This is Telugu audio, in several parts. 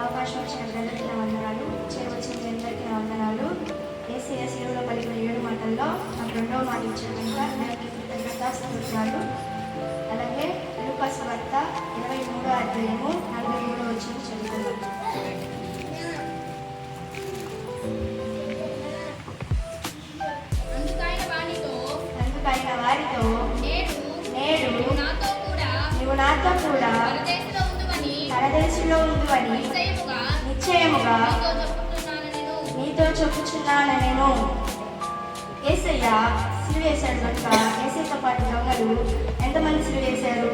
అవకాశం వచ్చిన ప్రజలకి నా వందనాలు చేరవచ్చిన అందరికీ నా వందనాలు. ఏసీఎ శిలువలో పలికిన ఏడు మాటల్లో నాకు రెండవ మాట ఇచ్చిన కృతజ్ఞతాస్తుతులు అలాగే లూకాసు వార్త ఇరవై మూడో అధ్యాయము నలభై మూడో వచ్చిన అందుకైన అందుకైన వారితో నేడు నాతో కూడా నీవు నాతో కూడా పరదేశంలో ఉండుమని పరదేశంలో ఉండువని నిశ్చయముగా నిశ్చయముగా నీతో చెప్పుచున్నాను నేను ఏసయ్య సిలువ వేశాడు కనుక ఏసయ్యతో పాటు దొంగలు ఎంతమంది సిలువ వేశారు?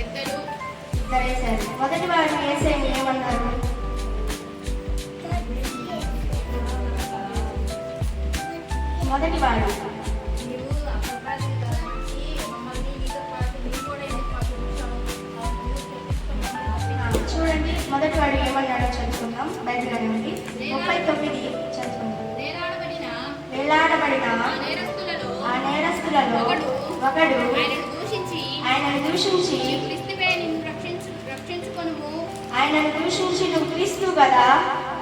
ఇద్దరు వేశారు. మొదటి వాడు ఏసైని ఏమన్నారు? మొదటి వాడు. చూడండి మొదటి వాడు ఏమన్నాడో చదువుకుందాం బైబిల్ ఉంది ముప్పై తొమ్మిది వెళ్ళాడబడిన ఆ నేరస్తులలో ఒకడు ఆయనను దూషించి ఆయనను దూషించి ఆయనను దూషించి నువ్వు క్రీస్తు కదా?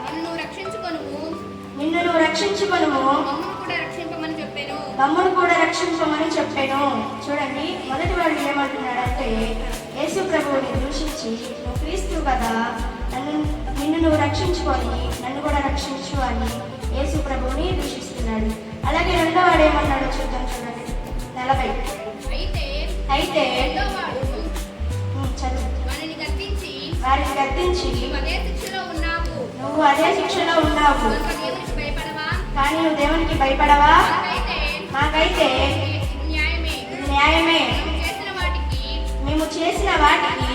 నిన్ను రక్షించుకొనుము. నిన్ను నువ్వు రక్షించుకొనుము. మమ్మల్ని కూడా రక్షింపమని చెప్పాను. తమ్ముడు కూడా రక్షించమని చెప్పాను. చూడండి మొదటి వాడు ఏమంటున్నాడంటే యేసు ప్రభువుని దూషించి నువ్వు క్రీస్తు కదా? నువ్వు రక్షించుకొని నన్ను కూడా రక్షించు అని యేసు ప్రభువుని దూషిస్తున్నాడు అలాగే రెండో వాడు ఏమన్నాడో చూద్దాం చూడండి. నలభై. అయితే వారిని గద్దించి ఉన్నావు. నువ్వు అదే శిక్షలో ఉన్నావు. కానీ నువ్వు దేవునికి భయపడవా? మాకైతే న్యాయమే. మేము చేసిన వాటికి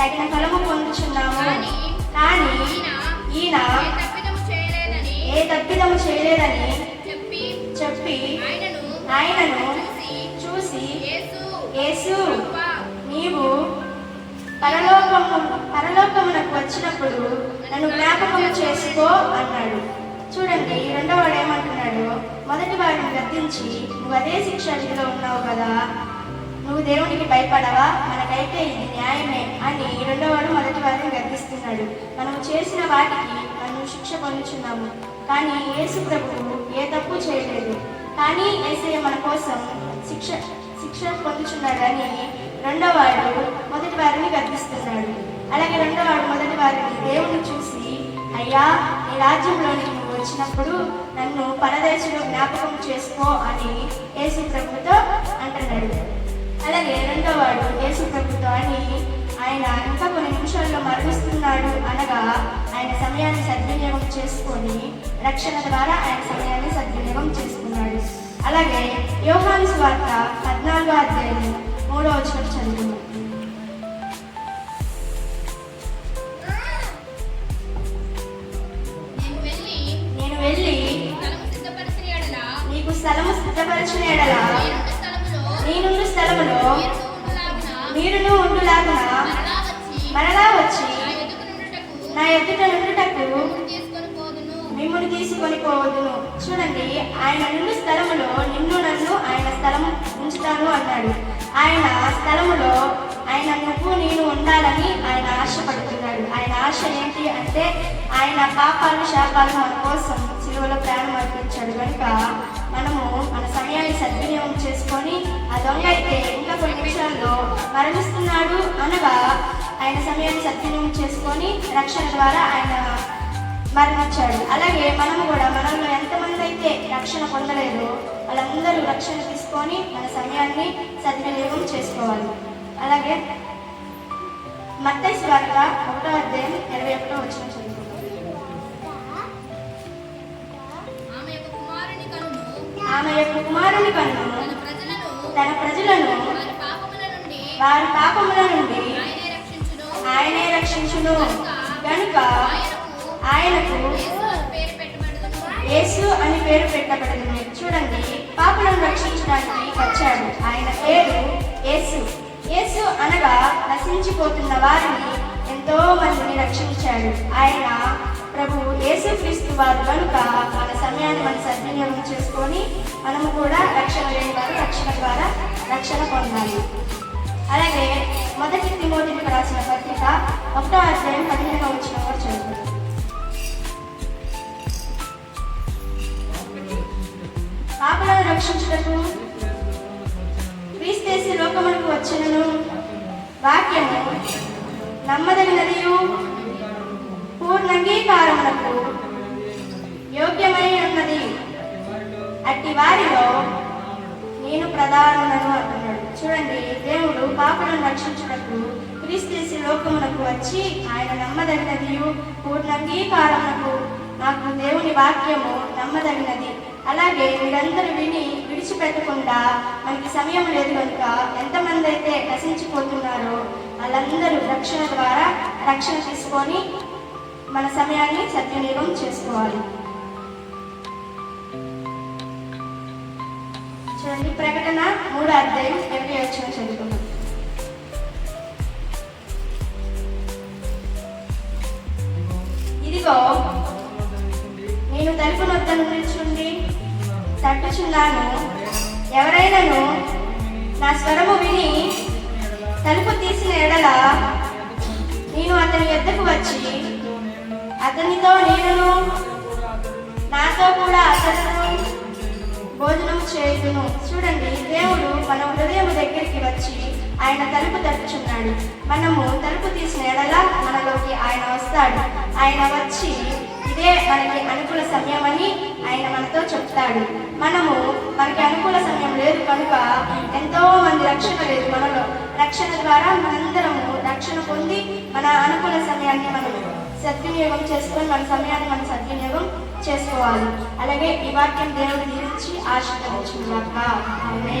తగిన ఫలము పొందుచున్నాము. కానీ ఈయన ఏ తప్పిదము చేయలేదని ఏ తప్పిదము చేయలేదని చెప్పి ఆయనను ఆయనను చూసి యేసు నీవు పరలోకము పరలోకమునకు వచ్చినప్పుడు నన్ను జ్ఞాపకము చేసుకో అన్నాడు. చూడండి రెండో వాడు ఏమంటున్నాడు? మొదటి వాడిని గద్దించి నువ్వు అదే శిక్ష విధిలో ఉన్నావు కదా? నువ్వు దేవునికి భయపడవా? మనకైతే ఇది న్యాయమే అని రెండో వాడు మొదటి వారిని గర్దిస్తున్నాడు మనం చేసిన వాటికి మనం శిక్ష పొందుచున్నాము. కానీ యేసు ప్రభువు ఏ తప్పు చేయలేదు. కానీ ఏసయ్య మన కోసం శిక్ష శిక్ష పొందుచున్నాడని రెండో వాడు మొదటి వారిని గర్దిస్తున్నాడు అలాగే రెండో వాడు మొదటి వారిని దేవుని చూసి అయ్యా నీ రాజ్యంలోని నువ్వు వచ్చినప్పుడు నన్ను పరదేశంలో జ్ఞాపకం చేసుకో అని యేసు ప్రభుతో అంటున్నాడు. అలాగే రెండో వాడు యేసు ప్రభుతో అని ఆయన ఇంకా కొన్ని నిమిషాల్లో మరణిస్తున్నాడు అనగా ఆయన సమయాన్ని సద్వినియోగం చేసుకొని రక్షణ ద్వారా ఆయన సమయాన్ని సద్వినియోగం చేసుకున్నాడు. అలాగే యోహాను స్వార్త పద్నాలుగో అధ్యాయం మూడో వచ్చిన చదువుకున్నాం నేను వెళ్ళి నీకు స్థలము సిద్ధపరిచిన ఎడల నేనున్న స్థలములో నీరును ఉండు లాగా మీరును ఉండులాగున? మరలా వచ్చి నా ఎదుట నుండుటకు తీసుకొని మిమ్మల్ని తీసుకొని పోవద్దును. చూడండి ఆయన నుండి స్థలములో నిన్ను నన్ను ఆయన స్థలం ఉంచుతాను అన్నాడు. ఆయన స్థలములో ఆయన నువ్వు నేను ఉండాలని ఆయన ఆశపడుతున్నాడు. ఆయన ఆశ ఏంటి అంటే ఆయన పాపాలు శాపాలు మన కోసం సిలువలో ప్రాణం అర్పించాడు. కనుక మనము మన సద్వినియోగం చేసుకొని ఆ దొంగ అయితే ఇంకా కొన్ని నిమిషాల్లో మరణిస్తున్నాడు అనగా ఆయన సమయాన్ని సద్వినియోగం చేసుకొని రక్షణ ద్వారా ఆయన మరణించాడు. అలాగే మనము కూడా మనలో ఎంతమంది అయితే రక్షణ పొందలేదో వాళ్ళందరూ రక్షణ తీసుకొని మన సమయాన్ని సద్వినియోగం చేసుకోవాలి. అలాగే మత్తైస్ వార్త ఒకటో అధ్యాయం ఇరవై ఒకటో వచ్చిన ఆమె యొక్క కుమారుని కన్ను తన ప్రజలను వారి పాపముల నుండి ఆయనే రక్షించును. కనుక ఆయనకు ఆయనకు యేసు అని పేరు పెట్టబడును యేసు అని పేరు పెట్టబడింది చూడండి పాపులను రక్షించడానికి వచ్చాడు ఆయన పేరు యేసు. యేసు అనగా నశించిపోతున్న వారిని ఎంతో మందిని రక్షించాడు. ఆయన ప్రభు ఏసే క్రీస్తు వారు కనుక వాళ్ళ సమయాన్ని మనం సద్వినియోగం చేసుకొని మనము కూడా రక్షణ లేని వారు రక్షణ ద్వారా రక్షణ పొందాలి. అలాగే మొదటి తిమోదికి రాసిన పత్రిక ఒకటో అధ్యాయం పదిహేను వచ్చిన కూడా చదువుతుంది పాపలను రక్షించటకు క్రీస్తేసి లోకములకు వచ్చినను. వాక్యము నమ్మదగినదియు పూర్ణంగీకారములకు యోగ్యమై ఉన్నది అట్టి వారిలో నేను ప్రధానను అంటున్నాడు చూడండి దేవుడు పాపలను రక్షించుటకు క్రీస్తు లోకమునకు వచ్చి ఆయన నమ్మదగినదియు పూర్ణంగీకారములకు నాకు దేవుని వాక్యము నమ్మదగినది. అలాగే మీరందరూ విని విడిచిపెట్టకుండా మనకి సమయం లేదు కనుక ఎంతమంది అయితే నశించిపోతున్నారో వాళ్ళందరూ రక్షణ ద్వారా రక్షణ తీసుకొని మన సమయాన్ని సద్వినియోగం చేసుకోవాలి. చూడండి ప్రకటన మూడో అధ్యాయం ఎవరి వచ్చిన చదువుకున్నాం ఇదిగో నేను తలుపు నొద్ద నిల్చుండి తట్టుచున్నాను. ఎవరైనాను నా స్వరము విని తలుపు తీసిన ఎడల నేను అతని ఎద్దకు వచ్చి అతనితో నేను నాతో కూడా అతను భోజనం చేయుదును. చూడండి దేవుడు మన హృదయం దగ్గరికి వచ్చి ఆయన తలుపు తట్టుచున్నాడు మనము తలుపు తీసిన ఎడల మనలోకి ఆయన వస్తాడు. ఆయన వచ్చి ఇదే మనకి అనుకూల సమయం అని ఆయన మనతో చెప్తాడు. మనము మనకి అనుకూల సమయం లేదు కనుక ఎంతో మంది రక్షణ లేదు మనలో. రక్షణ ద్వారా మనందరము రక్షణ పొంది మన అనుకూల సమయాన్ని మనం సద్వినియోగం చేసుకొని మన సమయాన్ని మనం సద్వినియోగం చేసుకోవాలి. అలాగే ఈ వాక్యం దేవుడి గురించి ఆశీర్వదించుగాక ఆమేన్.